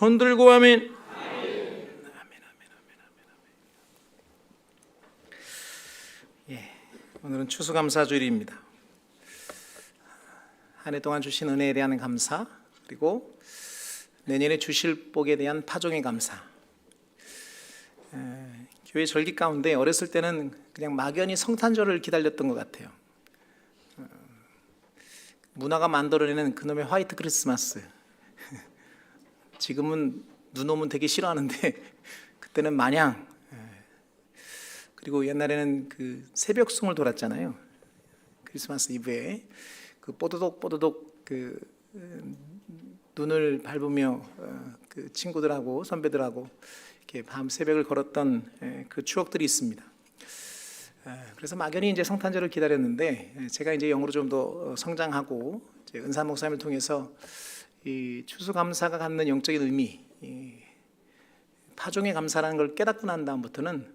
손 들고 아멘. 아멘, 아멘, 아멘, 아멘, 아멘. 예, 오늘은 추수감사주일입니다. 한 해 동안 주신 은혜에 대한 감사 그리고 내년에 주실 복에 대한 파종의 감사. 에, 교회 절기 가운데 어렸을 때는 그냥 막연히 성탄절을 기다렸던 것 같아요. 어, 문화가 만들어내는 그놈의 화이트 크리스마스. 지금은 눈 오면 되게 싫어하는데 그때는 마냥 예. 그리고 옛날에는 그 새벽송을 돌았잖아요. 크리스마스 이브에 그 뽀드독 뽀드독 그 음, 눈을 밟으며 어, 그 친구들하고 선배들하고 이렇게 밤 새벽을 걸었던 예, 그 추억들이 있습니다. 예, 그래서 막연히 이제 성탄절을 기다렸는데 예, 제가 이제 영으로 좀 더 성장하고 은사 목사님을 통해서 이 추수감사가 갖는 영적인 의미, 이 파종의 감사라는 걸 깨닫고 난 다음부터는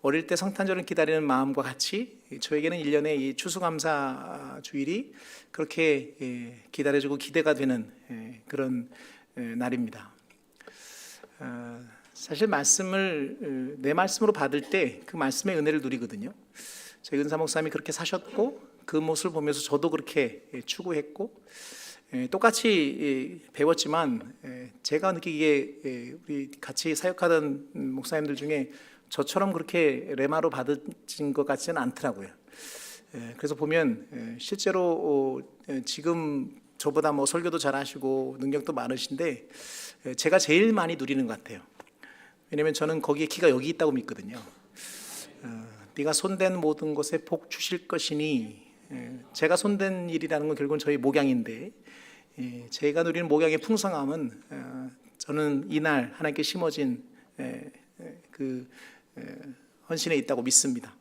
어릴 때 성탄절을 기다리는 마음과 같이 저에게는 1년의 이 추수감사 주일이 그렇게 예, 기다려지고 기대가 되는 예, 그런 예, 날입니다. 어, 사실 말씀을 어, 내 말씀으로 받을 때 그 말씀의 은혜를 누리거든요. 저희 은사 목사님이 그렇게 사셨고 그 모습을 보면서 저도 그렇게 예, 추구했고 예, 똑같이 예, 배웠지만 예, 제가 느끼기에 예, 우리 같이 사역하던 음, 목사님들 중에 저처럼 그렇게 레마로 받으신 것 같지는 않더라고요. 예, 그래서 보면 예, 실제로 어, 예, 지금 저보다 뭐 설교도 잘하시고 능력도 많으신데 예, 제가 제일 많이 누리는 것 같아요. 왜냐하면 저는 거기에 키가 여기 있다고 믿거든요. 어, 네가 손댄 모든 것에 복 주실 것이니 예, 제가 손댄 일이라는 건 결국은 저희 목양인데 예, 제가 누리는 목양의 풍성함은 어, 저는 이날 하나님께 심어진 예, 예, 그 예, 헌신에 있다고 믿습니다.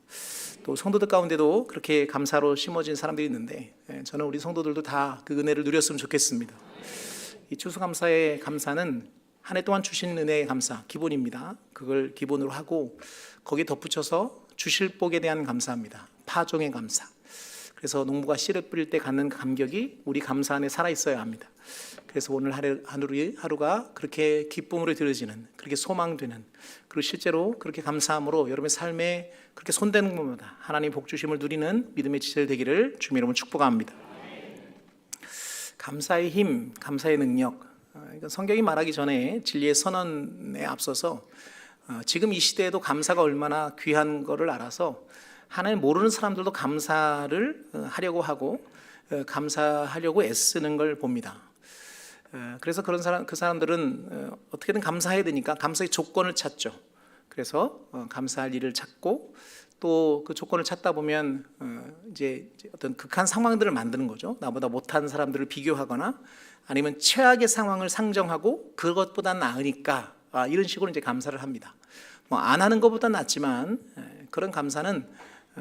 또 성도들 가운데도 그렇게 감사로 심어진 사람들이 있는데 예, 저는 우리 성도들도 다 그 은혜를 누렸으면 좋겠습니다. 이 추수감사의 감사는 한 해 동안 주신 은혜의 감사 기본입니다. 그걸 기본으로 하고 거기에 덧붙여서 주실 복에 대한 감사합니다. 파종의 감사. 그래서 농부가 씨를 뿌릴 때 갖는 감격이 우리 감사 안에 살아 있어야 합니다. 그래서 오늘 하루, 하루 하루가 그렇게 기쁨으로 들어지는 그렇게 소망되는 그리고 실제로 그렇게 감사함으로 여러분의 삶에 그렇게 손대는 것마다 하나님 복 주심을 누리는 믿음의 지체들 되기를 주님 이름으로 축복합니다. 감사의 힘, 감사의 능력. 어, 이건 성경이 말하기 전에 진리의 선언에 앞서서 어, 지금 이 시대에도 감사가 얼마나 귀한 것을 알아서 하나님 모르는 사람들도 감사를 어, 하려고 하고 어, 감사하려고 애쓰는 걸 봅니다. 어, 그래서 그런 사람 그 사람들은 어, 어떻게든 감사해야 되니까 감사의 조건을 찾죠. 그래서 어, 감사할 일을 찾고 또 그 조건을 찾다 보면 어, 이제 어떤 극한 상황들을 만드는 거죠. 나보다 못한 사람들을 비교하거나 아니면 최악의 상황을 상정하고 그것보다 나으니까 아, 이런 식으로 이제 감사를 합니다. 뭐 안 하는 것보다 낫지만 에, 그런 감사는 어,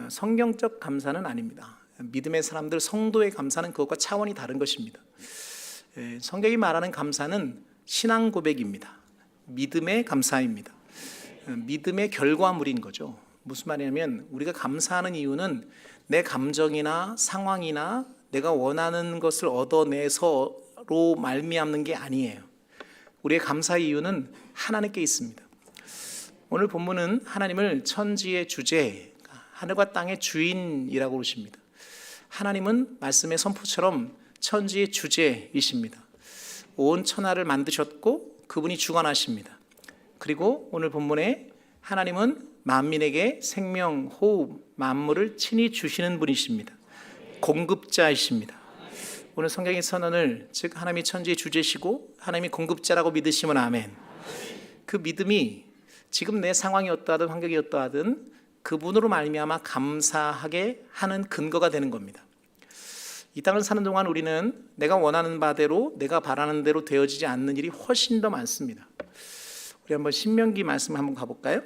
성경적 감사는 아닙니다. 믿음의 사람들 성도의 감사는 그것과 차원이 다른 것입니다. 에, 성경이 말하는 감사는 신앙 고백입니다. 믿음의 감사입니다. 어, 믿음의 결과물인 거죠. 무슨 말이냐면 우리가 감사하는 이유는 내 감정이나 상황이나 내가 원하는 것을 얻어내서로 말미암는 게 아니에요. 우리의 감사의 이유는 하나님께 있습니다. 오늘 본문은 하나님을 천지의 주제, 하늘과 땅의 주인이라고 그러십니다. 하나님은 말씀의 선포처럼 천지의 주제이십니다. 온 천하를 만드셨고 그분이 주관하십니다. 그리고 오늘 본문에 하나님은 만민에게 생명, 호흡, 만물을 친히 주시는 분이십니다. 공급자이십니다. 오늘 성경의 선언을 즉 하나님이 천지의 주제시고 하나님이 공급자라고 믿으시면 아멘. 그 믿음이 지금 내 상황이 어떠하든 환경이 어떠하든 그분으로 말미암아 감사하게 하는 근거가 되는 겁니다. 이 땅을 사는 동안 우리는 내가 원하는 바대로 내가 바라는 대로 되어지지 않는 일이 훨씬 더 많습니다. 우리 한번 신명기 말씀 한번 가볼까요?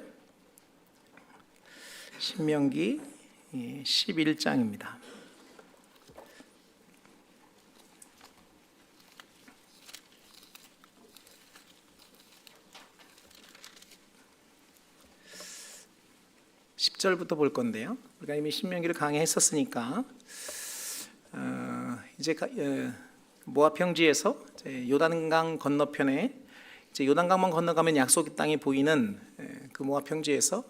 신명기 11장입니다. (10절부터) 볼 건데요 우리가 이미 신명기를 강의했었으니까 어, 이제 가- 어, 모압 평지에서 요단강 건너편에 이제 요단강만 건너가면 약속의 땅이 보이는 에, 그 모압 평지에서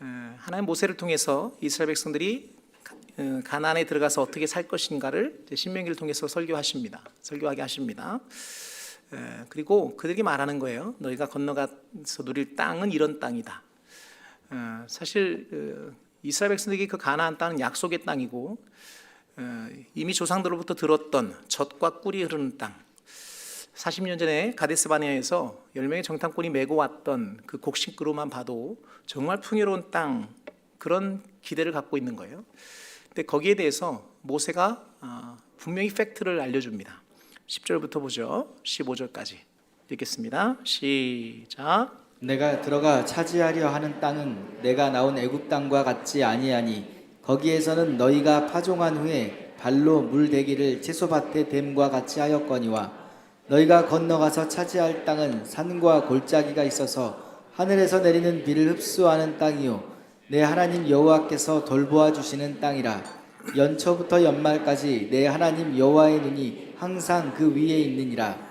에, 하나님 모세를 통해서 이스라엘 백성들이 가- 어, 가나안에 들어가서 어떻게 살 것인가를 신명기를 통해서 설교하십니다. 설교하게 하십니다. 에, 그리고 그들이 말하는 거예요. 너희가 건너가서 누릴 땅은 이런 땅이다. 어, 사실 어, 이스라엘 백성들에게 그 가나안 땅은 약속의 땅이고 어, 이미 조상들로부터 들었던 젖과 꿀이 흐르는 땅. 40년 전에 가데스 바네아에서 10명의 정탐꾼이 메고 왔던 그 곡식그루만 봐도 정말 풍요로운 땅 그런 기대를 갖고 있는 거예요. 근데 거기에 대해서 모세가 아, 분명히 팩트를 알려줍니다. 10절부터 보죠. 15절까지 읽겠습니다. 시작. 내가 들어가 차지하려 하는 땅은 내가 나온 애굽 땅과 같지 아니하니 거기에서는 너희가 파종한 후에 발로 물 대기를 채소밭에 댐과 같이 하였거니와 너희가 건너가서 차지할 땅은 산과 골짜기가 있어서 하늘에서 내리는 비를 흡수하는 땅이요 내 하나님 여호와께서 돌보아 주시는 땅이라 연초부터 연말까지 내 하나님 여호와의 눈이 항상 그 위에 있느니라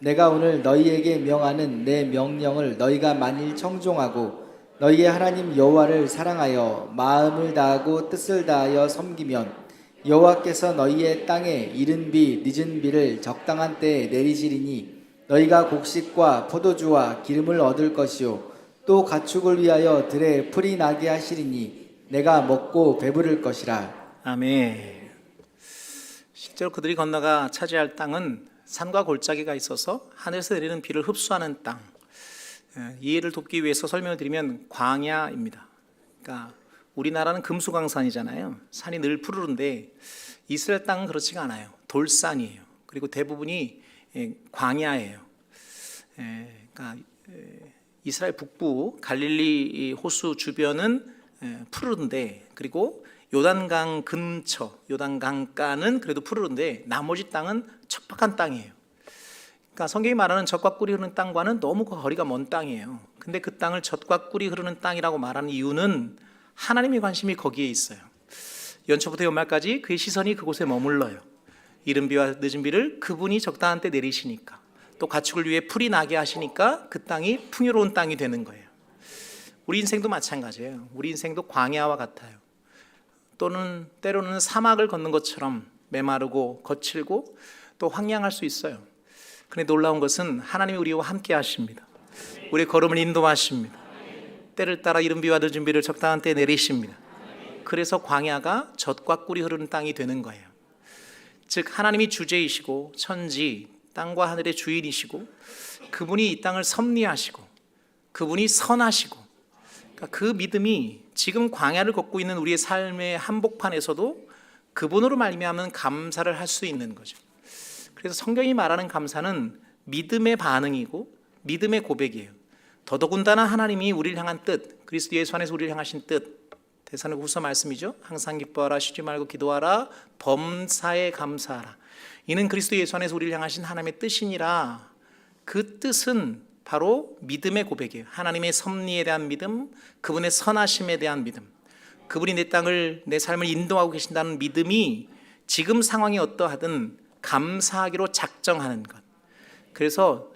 내가 오늘 너희에게 명하는 내 명령을 너희가 만일 청종하고 너희의 하나님 여호와를 사랑하여 마음을 다하고 뜻을 다하여 섬기면 여호와께서 너희의 땅에 이른 비 늦은 비를 적당한 때에 내리시리니 너희가 곡식과 포도주와 기름을 얻을 것이요 또 가축을 위하여 들에 풀이 나게 하시리니 내가 먹고 배부를 것이라 아멘. 실제로 그들이 건너가 차지할 땅은 산과 골짜기가 있어서 하늘에서 내리는 비를 흡수하는 땅. 예, 이해를 돕기 위해서 설명을 드리면 광야입니다. 그러니까 우리나라는 금수강산이잖아요. 산이 늘 푸르른데 이스라엘 땅은 그렇지가 않아요. 돌산이에요. 그리고 대부분이 예, 광야예요. 예, 그러니까 예, 이스라엘 북부 갈릴리 이 호수 주변은 예, 푸르른데 그리고 요단강 근처 요단강가는 그래도 푸르른데 나머지 땅은 척박한 땅이에요. 그러니까 성경이 말하는 젖과 꿀이 흐르는 땅과는 너무 거리가 먼 땅이에요. 근데 그 땅을 젖과 꿀이 흐르는 땅이라고 말하는 이유는 하나님의 관심이 거기에 있어요. 연초부터 연말까지 그의 시선이 그곳에 머물러요. 이른 비와 늦은 비를 그분이 적당한 때 내리시니까 또 가축을 위해 풀이 나게 하시니까 그 땅이 풍요로운 땅이 되는 거예요. 우리 인생도 마찬가지예요. 우리 인생도 광야와 같아요. 또는 때로는 사막을 걷는 것처럼 메마르고 거칠고 또 황량할 수 있어요. 근데 놀라운 것은 하나님이 우리와 함께 하십니다. 우리의 걸음을 인도하십니다. 때를 따라 이른 비와 늦은 비를 적당한 때에 내리십니다. 그래서 광야가 젖과 꿀이 흐르는 땅이 되는 거예요. 즉 하나님이 주제이시고 천지 땅과 하늘의 주인이시고 그분이 이 땅을 섭리하시고 그분이 선하시고 그러니까 그 믿음이 지금 광야를 걷고 있는 우리의 삶의 한복판에서도 그분으로 말미암은 감사를 할 수 있는 거죠. 그래서 성경이 말하는 감사는 믿음의 반응이고 믿음의 고백이에요. 더더군다나 하나님이 우리를 향한 뜻, 그리스도 예수 안에서 우리를 향하신 뜻, 대사는 후서 말씀이죠. 항상 기뻐하라, 쉬지 말고 기도하라, 범사에 감사하라. 이는 그리스도 예수 안에서 우리를 향하신 하나님의 뜻이니라. 그 뜻은 바로 믿음의 고백이에요. 하나님의 섭리에 대한 믿음, 그분의 선하심에 대한 믿음, 그분이 내 땅을 내 삶을 인도하고 계신다는 믿음이 지금 상황이 어떠하든 감사하기로 작정하는 것. 그래서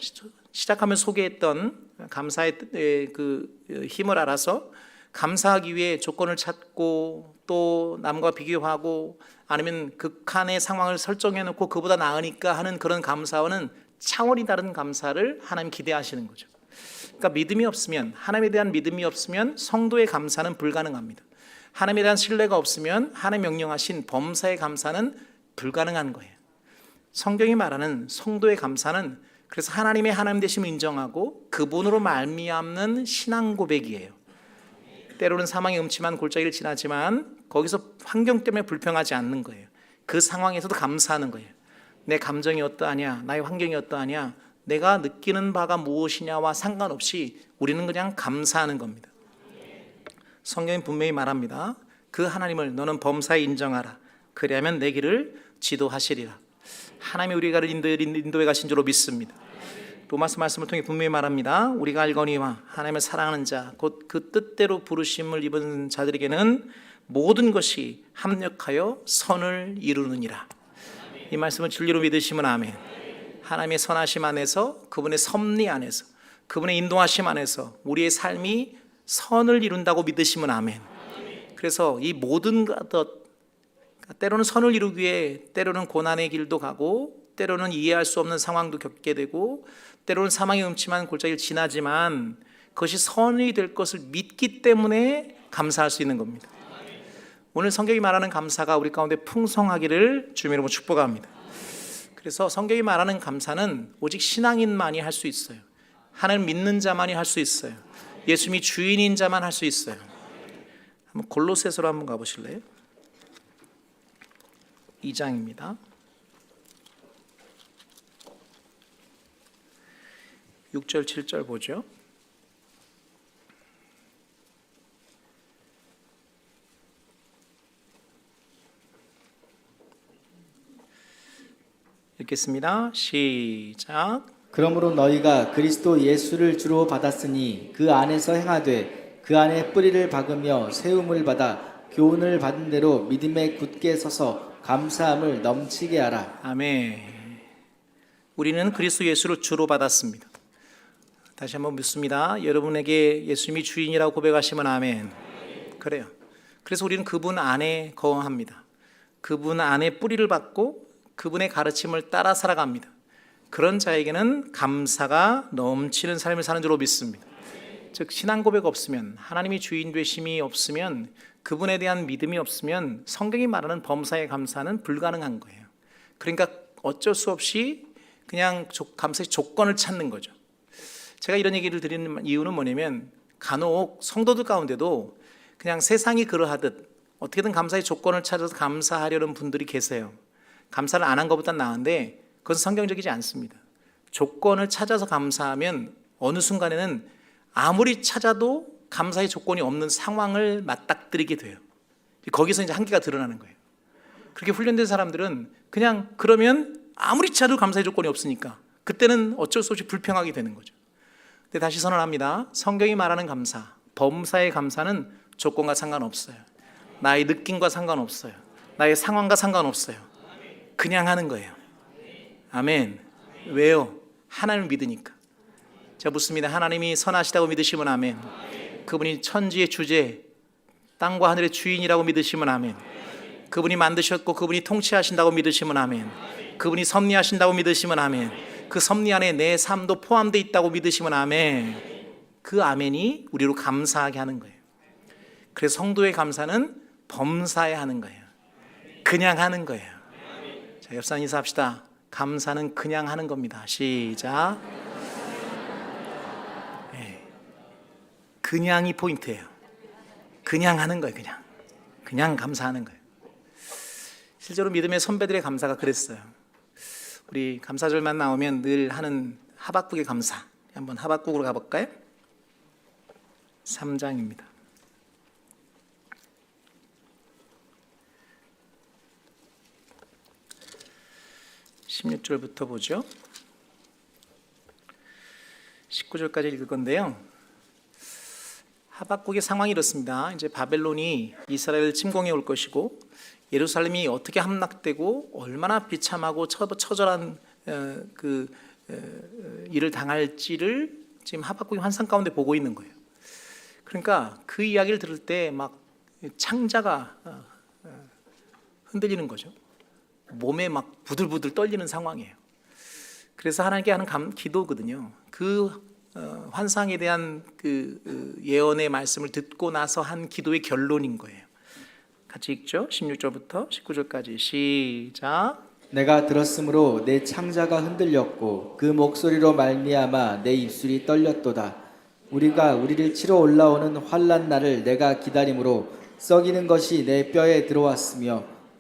시작하면 소개했던 감사의 그 힘을 알아서 감사하기 위해 조건을 찾고 또 남과 비교하고 아니면 극한의 상황을 설정해 놓고 그보다 나으니까 하는 그런 감사와는 차원이 다른 감사를 하나님 기대하시는 거죠. 그러니까 믿음이 없으면 하나님에 대한 믿음이 없으면 성도의 감사는 불가능합니다. 하나님에 대한 신뢰가 없으면 하나님 명령하신 범사의 감사는 불가능한 거예요. 성경이 말하는 성도의 감사는 그래서 하나님의 하나님 되심을 인정하고 그분으로 말미암는 신앙 고백이에요. 때로는 사망의 음침한 골짜기를 지나지만 거기서 환경 때문에 불평하지 않는 거예요. 그 상황에서도 감사하는 거예요. 내 감정이 어떠하냐, 나의 환경이 어떠하냐, 내가 느끼는 바가 무엇이냐와 상관없이 우리는 그냥 감사하는 겁니다. 성경이 분명히 말합니다. 그 하나님을 너는 범사에 인정하라. 그리하면 내 길을 지도하시리라. 하나님이 우리가 인도해 가신 줄로 믿습니다. 로마서 말씀을 통해 분명히 말합니다. 우리가 알거니와 하나님을 사랑하는 자, 곧 그 뜻대로 부르심을 입은 자들에게는 모든 것이 합력하여 선을 이루느니라. 이 말씀을 진리로 믿으시면 아멘. 하나님의 선하심 안에서 그분의 섭리 안에서 그분의 인도하심 안에서 우리의 삶이 선을 이룬다고 믿으시면 아멘. 그래서 이 모든 것 때로는 선을 이루기 위해 때로는 고난의 길도 가고 때로는 이해할 수 없는 상황도 겪게 되고 때로는 사망의 음침한 골짜기를 지나지만 그것이 선이 될 것을 믿기 때문에 감사할 수 있는 겁니다. 오늘 성경이 말하는 감사가 우리 가운데 풍성하기를 주님의 이름으로 축복합니다. 그래서 성경이 말하는 감사는 오직 신앙인만이 할 수 있어요. 하나님 믿는 자만이 할 수 있어요. 예수님이 주인인 자만 할 수 있어요. 한번 골로새서로 한번 가보실래요? 2장입니다. 6절 7절 보죠. 읽겠습니다. 시작. 그러므로 너희가 그리스도 예수를 주로 받았으니 그 안에서 행하되 그 안에 뿌리를 박으며 세움을 받아 교훈을 받은 대로 믿음에 굳게 서서 감사함을 넘치게 하라. 아멘. 우리는 그리스도 예수를 주로 받았습니다. 다시 한번 묻습니다. 여러분에게 예수님이 주인이라고 고백하시면 아멘. 그래요. 그래서 우리는 그분 안에 거합니다. 그분 안에 뿌리를 받고 그분의 가르침을 따라 살아갑니다. 그런 자에게는 감사가 넘치는 삶을 사는 줄로 믿습니다. 즉 신앙 고백 없으면 하나님이 주인 되심이 없으면 그분에 대한 믿음이 없으면 성경이 말하는 범사의 감사는 불가능한 거예요. 그러니까 어쩔 수 없이 그냥 조- 감사의 조건을 찾는 거죠. 제가 이런 얘기를 드리는 이유는 뭐냐면 간혹 성도들 가운데도 그냥 세상이 그러하듯 어떻게든 감사의 조건을 찾아서 감사하려는 분들이 계세요. 감사를 안 한 것보다 나은데 그것은 성경적이지 않습니다. 조건을 찾아서 감사하면 어느 순간에는 아무리 찾아도 감사의 조건이 없는 상황을 맞닥뜨리게 돼요. 거기서 이제 한계가 드러나는 거예요. 그렇게 훈련된 사람들은 그냥 그러면 아무리 찾아도 감사의 조건이 없으니까 그때는 어쩔 수 없이 불평하게 되는 거죠. 근데 다시 선언합니다. 성경이 말하는 감사, 범사의 감사는 조건과 상관없어요. 나의 느낌과 상관없어요. 나의 상황과 상관없어요. 그냥 하는 거예요. 아멘. 왜요? 하나님을 믿으니까. 제가 묻습니다. 하나님이 선하시다고 믿으시면 아멘. 그분이 천지의 주제, 땅과 하늘의 주인이라고 믿으시면 아멘. 그분이 만드셨고 그분이 통치하신다고 믿으시면 아멘. 그분이 섭리하신다고 믿으시면 아멘. 그 섭리 안에 내 삶도 포함되어 있다고 믿으시면 아멘. 그 아멘이 우리로 감사하게 하는 거예요. 그래서 성도의 감사는 범사에 하는 거예요. 그냥 하는 거예요. 자, 옆 사람 인사합시다. 감사는 그냥 하는 겁니다. 시작. 예. 그냥이 포인트예요. 그냥 하는 거예요. 그냥. 그냥 감사하는 거예요. 실제로 믿음의 선배들의 감사가 그랬어요. 우리 감사절만 나오면 늘 하는 하박국의 감사. 한번 하박국으로 가볼까요? 3장입니다. 16절부터 보죠. 19절까지 읽을 건데요. 하박국의 상황이 이렇습니다. 이제 바벨론이 이스라엘을 침공해 올 것이고 예루살렘이 어떻게 함락되고 얼마나 비참하고 처, 처절한 어, 그 어, 일을 당할지를 지금 하박국이 환상 가운데 보고 있는 거예요. 그러니까 그 이야기를 들을 때 막 창자가 어, 어, 흔들리는 거죠. 몸에 막 부들부들 떨리는 상황이에요. 그래서 하나님께 하는 감, 기도거든요. 그 어, 환상에 대한 그 어, 예언의 말씀을 듣고 나서 한 기도의 결론인 거예요. 같이 읽죠. 16절부터 19절까지 시작. 내가 들었으므로 내 창자가 흔들렸고 그 목소리로 말미암아 내 입술이 떨렸도다. 우리가 우리를 치러 올라오는 환란 날을 내가 기다림으로 썩이는 것이 내 뼈에 들어왔으며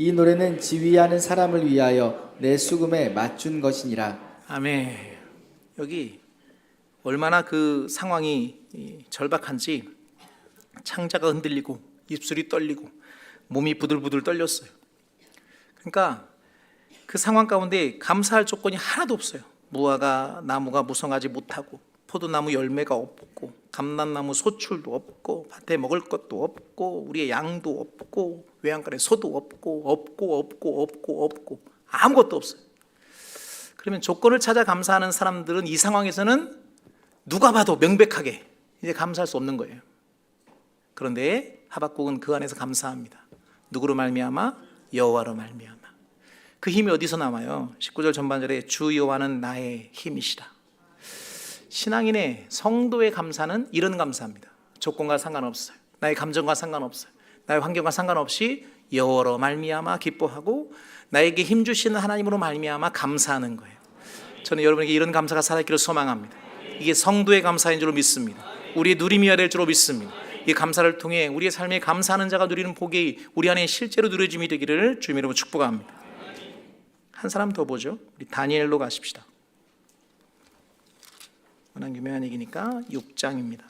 이 노래는 지휘하는 사람을 위하여 내 수금에 맞춘 것이니라. 아멘. 여기 얼마나 그 상황이 이 절박한지 창자가 흔들리고 입술이 떨리고 몸이 부들부들 떨렸어요. 그러니까 그 상황 가운데 감사할 조건이 하나도 없어요. 무화과 나무가 무성하지 못하고 포도나무 열매가 없고 감람나무 소출도 없고 밭에 먹을 것도 없고 우리의 양도 없고 외양간에 소도 없고 없고 없고 없고 없고 아무것도 없어요. 그러면 조건을 찾아 감사하는 사람들은 이 상황에서는 누가 봐도 명백하게 이제 감사할 수 없는 거예요. 그런데 하박국은 그 안에서 감사합니다. 누구로 말미암아 여호와로 말미암아. 그 힘이 어디서 나와요? 19절 전반절에 주 여호와는 나의 힘이시라. 신앙인의 성도의 감사는 이런 감사입니다. 조건과 상관없어요. 나의 감정과 상관없어요. 나의 환경과 상관없이 여호와로 말미암아 기뻐하고 나에게 힘 주시는 하나님으로 말미암아 감사하는 거예요. 저는 여러분에게 이런 감사가 살아있기를 소망합니다. 이게 성도의 감사인 줄로 믿습니다. 우리의 누림이어야 될 줄로 믿습니다. 이 감사를 통해 우리의 삶에 감사하는 자가 누리는 복이 우리 안에 실제로 누려짐이 되기를 주님 이름으로 축복합니다. 한 사람 더 보죠. 우리 다니엘로 가십시다. 워낙 유명한 얘기니까 6장입니다.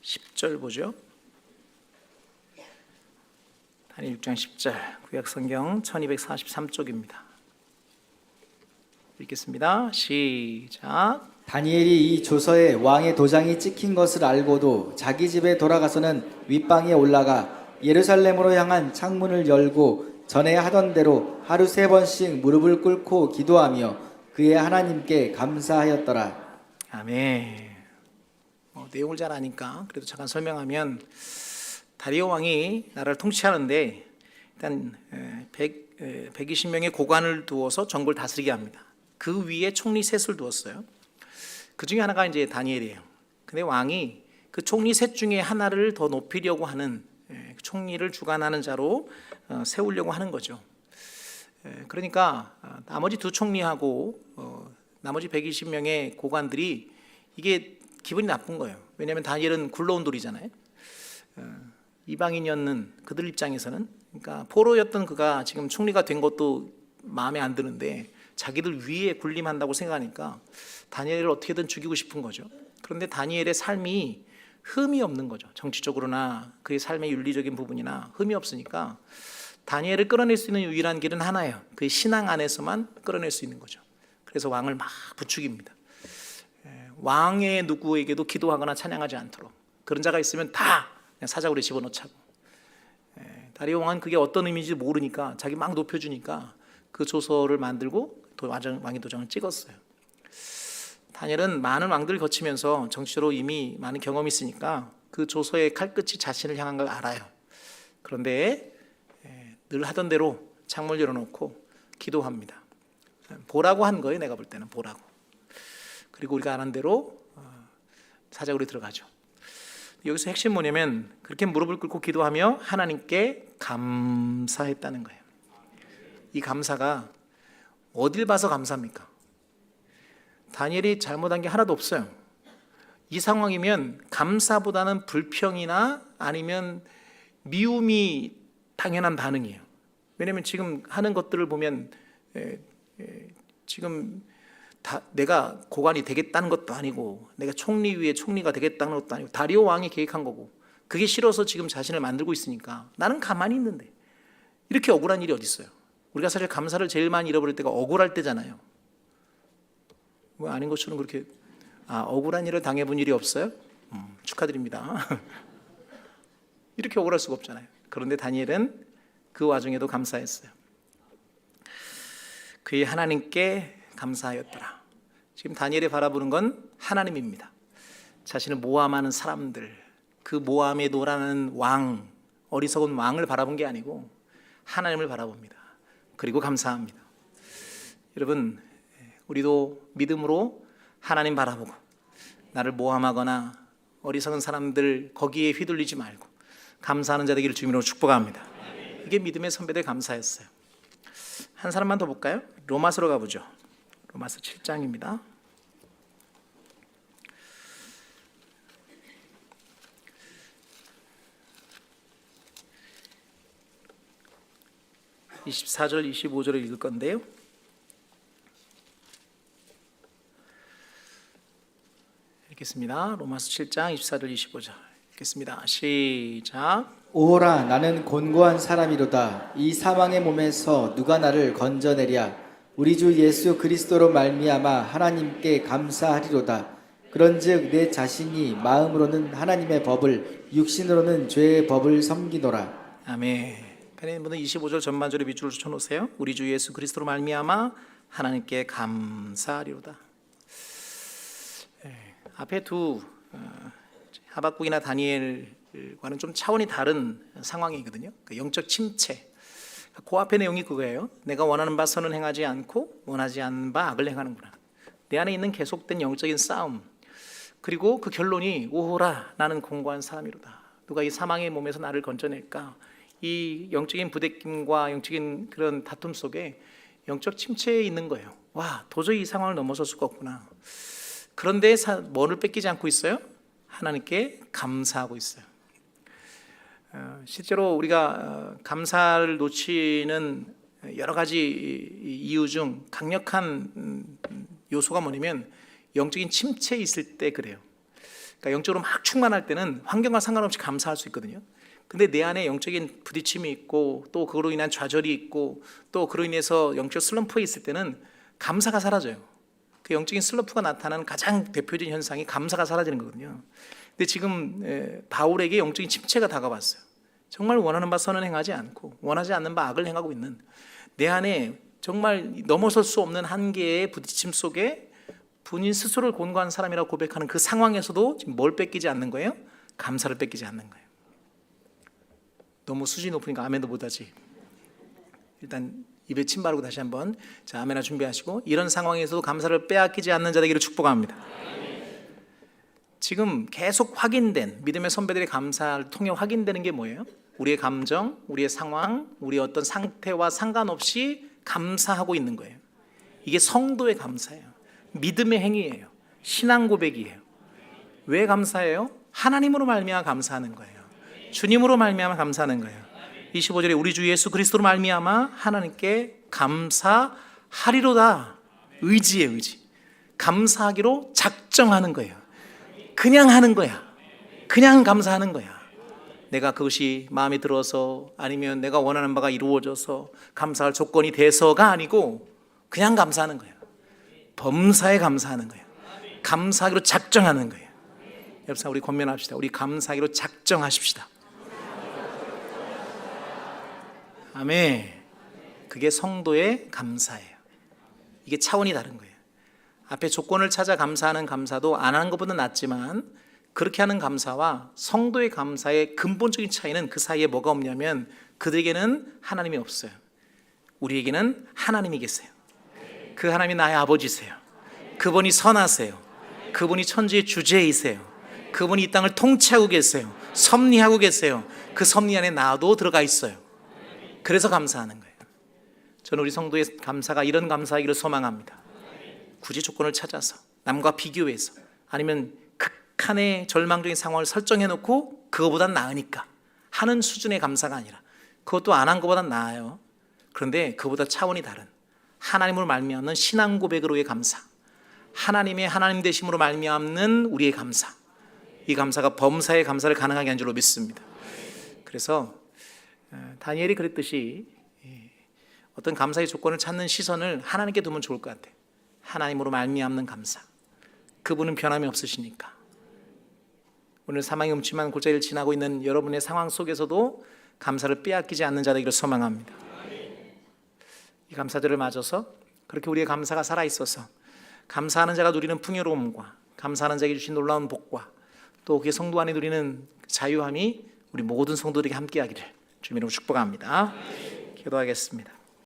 10절 보죠. 다니엘 6장 10절 구약 성경 1243쪽입니다. 읽겠습니다. 시작. 다니엘이 이 조서에 왕의 도장이 찍힌 것을 알고도 자기 집에 돌아가서는 윗방에 올라가 예루살렘으로 향한 창문을 열고 전에 하던 대로 하루 세 번씩 무릎을 꿇고 기도하며 그의 하나님께 감사하였더라. 아멘. 어, 내용을 잘 아니까 그래도 잠깐 설명하면 다리오 왕이 나라를 통치하는데 일단 에, 100, 에, 120명의 고관을 두어서 정부를 다스리게 합니다. 그 위에 총리 셋을 두었어요. 그 중에 하나가 이제 다니엘이에요. 근데 왕이 그 총리 셋 중에 하나를 더 높이려고 하는 에, 총리를 주관하는 자로 어, 세우려고 하는 거죠. 에, 그러니까 아, 나머지 두 총리하고 어, 나머지 120명의 고관들이 이게 기분이 나쁜 거예요. 왜냐하면 다니엘은 굴러온 돌이잖아요. 어, 이방인이었는 그들 입장에서는 그러니까 포로였던 그가 지금 총리가 된 것도 마음에 안 드는데 자기들 위에 군림한다고 생각하니까 다니엘을 어떻게든 죽이고 싶은 거죠. 그런데 다니엘의 삶이 흠이 없는 거죠. 정치적으로나 그의 삶의 윤리적인 부분이나 흠이 없으니까 다니엘을 끌어낼 수 있는 유일한 길은 하나예요. 그의 신앙 안에서만 끌어낼 수 있는 거죠. 그래서 왕을 막 부추깁니다. 예, 왕의 누구에게도 기도하거나 찬양하지 않도록 그런 자가 있으면 다 사자굴에 집어넣자고. 예, 다리오 왕은 그게 어떤 의미인지 모르니까 자기 막 높여주니까 그 조서를 만들고 왕의 도장을 찍었어요. 다니엘은 많은 왕들을 거치면서 정치로 이미 많은 경험이 있으니까 그 조서의 칼끝이 자신을 향한 걸 알아요. 그런데 예, 늘 하던 대로 창문을 열어놓고 기도합니다. 보라고 한 거예요. 내가 볼 때는 보라고. 그리고 우리가 아는 대로 어, 사자굴에 들어가죠. 여기서 핵심 뭐냐면 그렇게 무릎을 꿇고 기도하며 하나님께 감사했다는 거예요. 이 감사가 어딜 봐서 감사합니까? 다니엘이 잘못한 게 하나도 없어요. 이 상황이면 감사보다는 불평이나 아니면 미움이 당연한 반응이에요. 왜냐하면 지금 하는 것들을 보면 에, 에, 지금 다 내가 고관이 되겠다는 것도 아니고 내가 총리 위에 총리가 되겠다는 것도 아니고 다리오 왕이 계획한 거고 그게 싫어서 지금 자신을 만들고 있으니까 나는 가만히 있는데 이렇게 억울한 일이 어디 있어요? 우리가 사실 감사를 제일 많이 잃어버릴 때가 억울할 때잖아요. 뭐 아닌 것처럼 그렇게 아 억울한 일을 당해본 일이 없어요? 음, 축하드립니다. 이렇게 억울할 수가 없잖아요. 그런데 다니엘은 그 와중에도 감사했어요. 그의 하나님께 감사하였더라. 지금 다니엘이 바라보는 건 하나님입니다. 자신을 모함하는 사람들, 그 모함에 노라는 왕, 어리석은 왕을 바라본 게 아니고 하나님을 바라봅니다. 그리고 감사합니다. 여러분, 우리도 믿음으로 하나님 바라보고 나를 모함하거나 어리석은 사람들 거기에 휘둘리지 말고 감사하는 자 되기를 주님 으로 축복합니다. 이게 믿음의 선배들 감사였어요. 한 사람만 더 볼까요? 로마서로 가보죠. 로마서 7장입니다. (24절) (25절을) 읽을 건데요. 읽겠습니다. 로마서 7장 24절 25절. 읽겠습니다. 시작. 오호라 나는 곤고한 사람이로다 이 사망의 몸에서 누가 나를 건져내랴 우리 주 예수 그리스도로 말미암아 하나님께 감사하리로다 그런즉 내 자신이 마음으로는 하나님의 법을 육신으로는 죄의 법을 섬기노라 아멘. 펜에 있는 분은 25절 전반절에 밑줄을 쳐 놓으세요. 우리 주 예수 그리스도로 말미암아 하나님께 감사하리로다. 예, 앞에 두 어, 하박국이나 다니엘과는 좀 차원이 다른 상황이거든요. 그 영적 침체. 그 앞에 내용이 그거예요. 내가 원하는 바 선은 행하지 않고 원하지 않는 바 악을 행하는구나. 내 안에 있는 계속된 영적인 싸움. 그리고 그 결론이 오호라 나는 공고한 사람이로다. 누가 이 사망의 몸에서 나를 건져낼까? 이 영적인 부대낌과 영적인 그런 다툼 속에 영적 침체에 있는 거예요. 와 도저히 이 상황을 넘어설 수가 없구나. 그런데 사, 뭐를 뺏기지 않고 있어요? 하나님께 감사하고 있어요. 어, 실제로 우리가 어, 감사를 놓치는 여러 가지 이- 이유 중 강력한 음, 요소가 뭐냐면 영적인 침체에 있을 때 그래요. 그러니까 영적으로 막 충만할 때는 환경과 상관없이 감사할 수 있거든요. 근데 내 안에 영적인 부딪힘이 있고 또 그로 인한 좌절이 있고 또 그로 인해서 영적 슬럼프에 있을 때는 감사가 사라져요. 그 영적인 슬럼프가 나타나는 가장 대표적인 현상이 감사가 사라지는 거거든요. 근데 지금 에, 바울에게 영적인 침체가 다가왔어요. 정말 원하는 바 선은 행하지 않고 원하지 않는 바 악을 행하고 있는 내 안에 정말 넘어설 수 없는 한계의 부딪힘 속에 본인 스스로를 곤고한 사람이라고 고백하는 그 상황에서도 지금 뭘 뺏기지 않는 거예요? 감사를 뺏기지 않는 거예요. 너무 수준이 높으니까 아멘도 못하지. 일단 입에 침 바르고 다시 한번 자 아멘아 준비하시고 이런 상황에서도 감사를 빼앗기지 않는 자 되기를 축복합니다. 지금 계속 확인된 믿음의 선배들의 감사를 통해 확인되는 게 뭐예요? 우리의 감정, 우리의 상황, 우리의 어떤 상태와 상관없이 감사하고 있는 거예요. 이게 성도의 감사예요. 믿음의 행위예요. 신앙 고백이에요. 왜 감사해요? 하나님으로 말미암아 감사하는 거예요. 주님으로 말미암아 감사하는 거예요. 25절에 우리 주 예수 그리스도로 말미암아 하나님께 감사하리로다. 의지의 의지. 감사하기로 작정하는 거예요. 그냥 하는 거야. 그냥 감사하는 거야. 내가 그것이 마음에 들어서 아니면 내가 원하는 바가 이루어져서 감사할 조건이 돼서가 아니고 그냥 감사하는 거예요. 범사에 감사하는 거예요. 감사하기로 작정하는 거예요. 여러분 우리 권면합시다. 우리 감사하기로 작정하십시다. 아멘. 그게 성도의 감사예요. 이게 차원이 다른 거예요. 앞에 조건을 찾아 감사하는 감사도 안 하는 것보다 낫지만 그렇게 하는 감사와 성도의 감사의 근본적인 차이는 그 사이에 뭐가 없냐면 그들에게는 하나님이 없어요. 우리에게는 하나님이 계세요. 그 하나님이 나의 아버지세요. 그분이 선하세요. 그분이 천지의 주제이세요. 그분이 이 땅을 통치하고 계세요. 섭리하고 계세요. 그 섭리 안에 나도 들어가 있어요. 그래서 감사하는 거예요. 저는 우리 성도의 감사가 이런 감사하기를 소망합니다. 굳이 조건을 찾아서 남과 비교해서 아니면 극한의 절망적인 상황을 설정해 놓고 그거보단 나으니까 하는 수준의 감사가 아니라 그것도 안 한 것보단 나아요. 그런데 그보다 차원이 다른 하나님으로 말미암는 신앙 고백으로의 감사. 하나님의 하나님 되심으로 말미암는 우리의 감사. 이 감사가 범사의 감사를 가능하게 한 줄로 믿습니다. 그래서 어, 다니엘이 그랬듯이 예, 어떤 감사의 조건을 찾는 시선을 하나님께 두면 좋을 것 같아요. 하나님으로 말미암는 감사. 그분은 변함이 없으시니까. 오늘 사망의 음침한 골짜기를 지나고 있는 여러분의 상황 속에서도 감사를 빼앗기지 않는 자 되기를 소망합니다. 이 감사들을 맞아서 그렇게 우리의 감사가 살아 있어서 감사하는 자가 누리는 풍요로움과 감사하는 자에게 주신 놀라운 복과 또 그의 성도 안에 누리는 자유함이 우리 모든 성도들에게 함께하기를 주님으로 축복합니다. 기도하겠습니다.